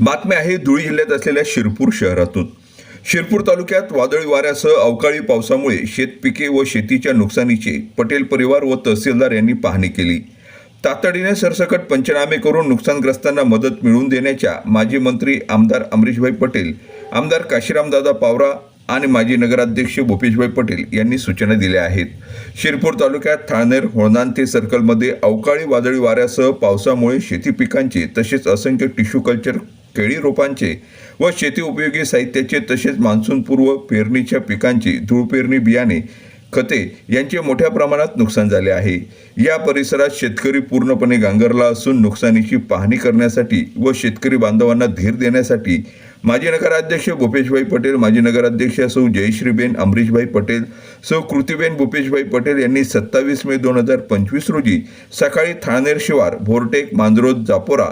बातमी आहे धुळे जिल्ह्यात असलेल्या शिरपूर शहरातून. शिरपूर तालुक्यात वादळी वाऱ्यासह अवकाळी पावसामुळे शेतपिके व शेतीच्या नुकसानीचे पटेल परिवार व तहसीलदार यांनी पाहणी केली. तातडीने सरसकट पंचनामे करून नुकसानग्रस्तांना मदत मिळवून देण्याच्या माजी मंत्री आमदार अमरीशभाई पटेल आमदार काशीरामदादा पावरा आणि माजी नगराध्यक्ष भूपेशभाई पटेल यांनी सूचना दिल्या आहेत. शिरपूर तालुक्यात ठाणेर होळनांते सर्कलमध्ये अवकाळी वादळी वाऱ्यासह पावसामुळे शेती पिकांचे तसेच असंख्य टिश्यू कल्चर केळी रोपांचे व शेती उपयोगी साहित्याचे तसेच मान्सूनपूर्व पेरणीच्या पिकांची धूळ पेरणी बियाणे खते यांचे मोठ्या प्रमाणात नुकसान झाले आहे. या परिसरात शेतकरी पूर्णपणे गांगरला असून नुकसानीची पाहणी करण्यासाठी व शेतकरी बांधवांना धीर देण्यासाठी माजी नगराध्यक्ष भूपेशभाई पटेल माजी नगराध्यक्ष सौ जयश्रीबेन अमरीशभाई पटेल सौ कृतीबेन भूपेशभाई पटेल यांनी सत्तावीस मे दोन हजार पंचवीस रोजी सकाळी थाळनेर शिवार भोरटेक मांजरोद जापोरा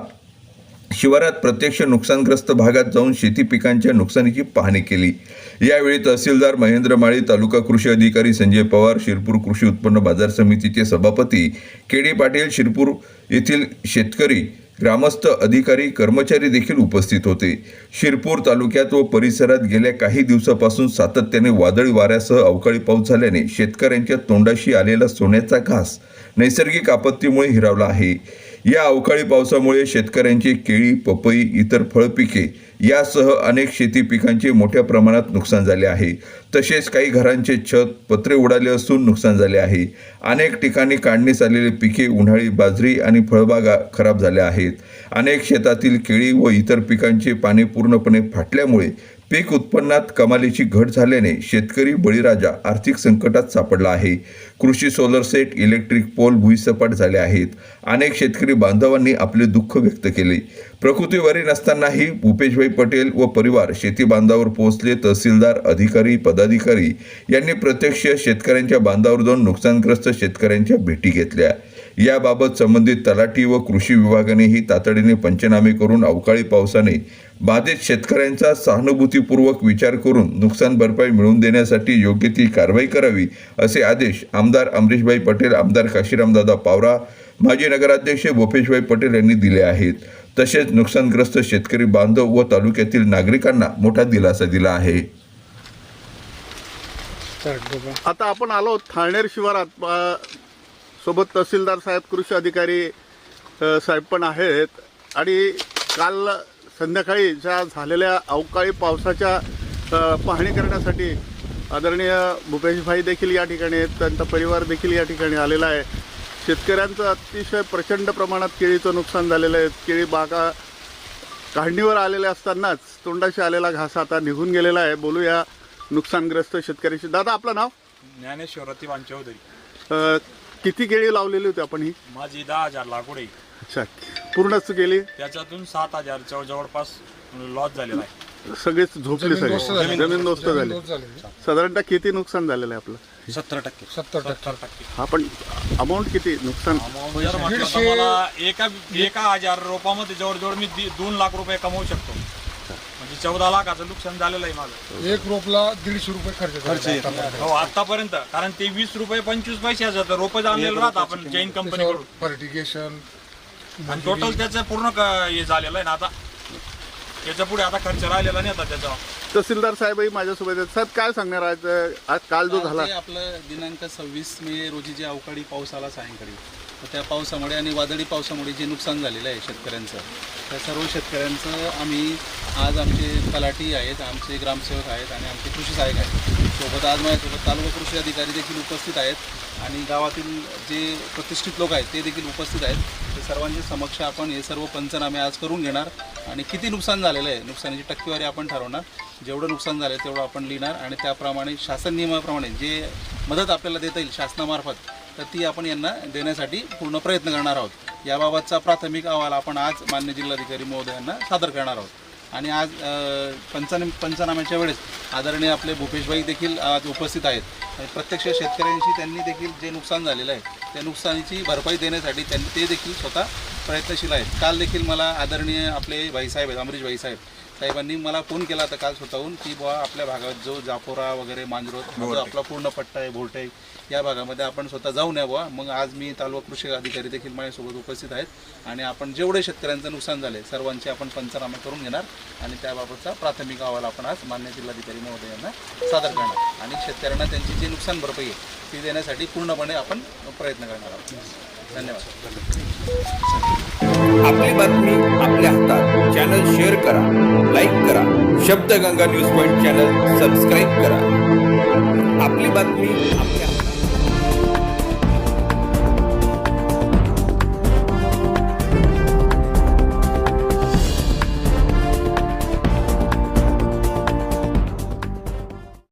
शिवारात प्रत्यक्ष नुकसानग्रस्त भागात जाऊन शेती पिकांच्या नुकसानीची पाहणी केली. यावेळी तहसीलदार महेंद्र माळी तालुका कृषी अधिकारी संजय पवार शिरपूर कृषी उत्पन्न बाजार समितीचे सभापती के डी पाटील शिरपूर येथील शेतकरी ग्रामस्थ अधिकारी कर्मचारी देखील उपस्थित होते. शिरपूर तालुक्यात व परिसरात गेल्या काही दिवसापासून सातत्याने वादळी वाऱ्यासह अवकाळी पाऊस झाल्याने शेतकऱ्यांच्या तोंडाशी आलेला सोन्याचा घास नैसर्गिक आपत्तीमुळे हिरावला आहे. या अवकाळी पावसामुळे शेतकऱ्यांची केळी पपई इतर फळपिके यासह अनेक शेती पिकांचे मोठ्या प्रमाणात नुकसान झाले आहे. तसेच काही घरांचे छत पत्रे उडाले असून नुकसान झाले आहे. अनेक ठिकाणी काढणीस आलेले पिके उन्हाळी बाजरी आणि फळबागा खराब झाल्या आहेत. अनेक शेतातील केळी व इतर पिकांचे पाने पूर्णपणे फाटल्यामुळे पीक उत्पन्नात कमालीची घट झाल्याने शेतकरी बळीराजा आर्थिक संकटात सापडला आहे. कृषी सोलर सेट इलेक्ट्रिक पोल भुईसपाट झाले आहेत. अनेक शेतकरी बांधवांनी आपले दुःख व्यक्त केले. प्रकृतीवरी नसतानाही भूपेशभाई पटेल व परिवार शेती बांधावर पोहोचले. तहसीलदार अधिकारी पदाधिकारी यांनी प्रत्यक्ष शेतकऱ्यांच्या बांधावर जाऊन नुकसानग्रस्त शेतकऱ्यांच्या भेटी घेतल्या. याबाबत संबंधित तलाठी व कृषी विभागानेही तातडीने पंचनामे करून अवकाळी पावसाने बाधित शेतकऱ्यांचा सहानुभूतीपूर्वक विचार करून नुकसान भरपाई मिळवून देण्यासाठी योग्य ती कारवाई करावी असे आदेश आमदार अमरीशभाई पटेल आमदार काशीरामदादा पावरा माजी नगराध्यक्ष भूपेशभाई पटेल यांनी दिले आहेत. तसेच नुकसानग्रस्त शेतकरी बांधव व तालुक्यातील नागरिकांना मोठा दिलासा दिला आहे. आता आपण आलो थाळनेर शिवारात. सोबत तहसीलदार साहेब कृषी अधिकारी साहेब पण आहेत. आणि काल संध्याकाळी ज्या झालेल्या अवकाळी पावसाच्या पाहणी करण्यासाठी आदरणीय भूपेशभाई देखील या ठिकाणी आहेत. त्यांचा परिवार देखील या ठिकाणी आलेला आहे. शेतकऱ्यांचं अतिशय प्रचंड प्रमाणात केळीचं नुकसान झालेलं आहे. केळी बागा काढणीवर आलेले असतानाच तोंडाशी आलेला घास आता निघून गेलेला आहे. बोलूया नुकसानग्रस्त शेतकऱ्याशी. दादा आपलं नाव? ज्ञानेश्वर किती केळी लावलेली होती आपण ही? माझी दहा हजार लागवड आहे. अच्छा. पूर्णच केली त्याच्यातून सात हजार जवळ जवळपास लॉस झालेला आहे. सगळेच झोपले सगळे. जमीन दोस्त झाली. साधारणतः किती नुकसान झालेलं आहे आपलं? सत्तर टक्के. सत्तर टक्के. सत्तर टक्के. हा पण अमाऊंट किती? नुकसान? Amount जर म्हटलं तर मला एका एका हजार रोपामध्ये जवळजवळ मी दि- दोन लाख रुपये कमवू शकतो. चौदा लाखाचं नुकसान झालेलं आहे माझं. एक रोपला दीडशे रुपये खर्च खर्च हो आतापर्यंत. कारण ते वीस रुपये पंचवीस पैशाचं रोप आणलेलं राहतं आपण जैन कंपनीकडून फर्टिगेशन आणि टोटल त्याचं पूर्ण क- हे झालेलं आहे ना आता. त्याच्या पुढे आता खर्च राहिलेला नाही आता त्याचा. तहसीलदार साहेबही माझ्यासोबत आहेत. साहेब काय सांगणार आज आज काल जो झाला? आपलं दिनांक सव्वीस मे रोजी जे अवकाळी पाऊस आला सायंकाळी. त्या पावसामुळे आणि वादळी पावसामुळे जे नुकसान झालेलं आहे शेतकऱ्यांचं त्या सर्व शेतकऱ्यांचं आम्ही आज आमचे तलाठी आहेत आमचे ग्रामसेवक आहेत आणि आमचे कृषी सहाय्यक आहेत. सोबत आज माझ्यासोबत तालुका कृषी अधिकारी देखील उपस्थित आहेत आणि गावातील जे प्रतिष्ठित लोक आहेत ते देखील उपस्थित आहेत. ते सर्वांच्या समक्ष आपण हे सर्व पंचनामे आज करून घेणार आणि किती नुकसान झालेलं आहे नुकसानीची टक्केवारी आपण ठरवणार. जेवढं नुकसान झालं तेवढं आपण लिहिणार आणि त्याप्रमाणे शासन नियमाप्रमाणे जे मदत आपल्याला देता येईल शासनामार्फत तर ती आपण यांना देण्यासाठी पूर्ण प्रयत्न करणार आहोत. याबाबतचा प्राथमिक अहवाल आपण आज मान्य जिल्हाधिकारी महोदयांना सादर करणार आहोत. आणि आज अ, पंचनाम्याच्या वेळेस आदरणीय आपले भूपेशभाई देखील आज उपस्थित आहेत. आणि प्रत्यक्ष शेतकऱ्यांशी त्यांनी देखील जे नुकसान झालेलं आहे त्या नुकसानीची भरपाई देण्यासाठी त्यांनी ते देखील स्वतः प्रयत्नशील आहेत. काल देखील मला आदरणीय आपले भाईसाहेब आहेत अमरीश भाईसाहेब साहेबांनी मला फोन केला होता काल स्वतःहून की बुवा आपल्या भागात जो जापोरा वगैरे मांजरोत जो आपला पूर्ण पट्टा आहे भोलटे या भागामध्ये आपण स्वतः जाऊन या बुवा. मग आज मी तालुका कृषी अधिकारी देखील माझ्यासोबत उपस्थित आहेत आणि आपण जेवढे शेतकऱ्यांचं नुकसान झाले सर्वांचे आपण पंचनामे करून घेणार आणि त्याबाबतचा प्राथमिक अहवाल आपण आज मान्य जिल्हाधिकारी महोदय यांना सादर करणार. आणि शेतकऱ्यांना त्यांची जी नुकसान भरपाई आहे ती देण्यासाठी पूर्णपणे आपण प्रयत्न करणार आहोत. धन्यवाद. आपली बातमी आपल्या हातात. चॅनल शेअर करा लाईक करा. Shabdganga news point channel subscribe करा. आपली बातमी आपल्या हातात.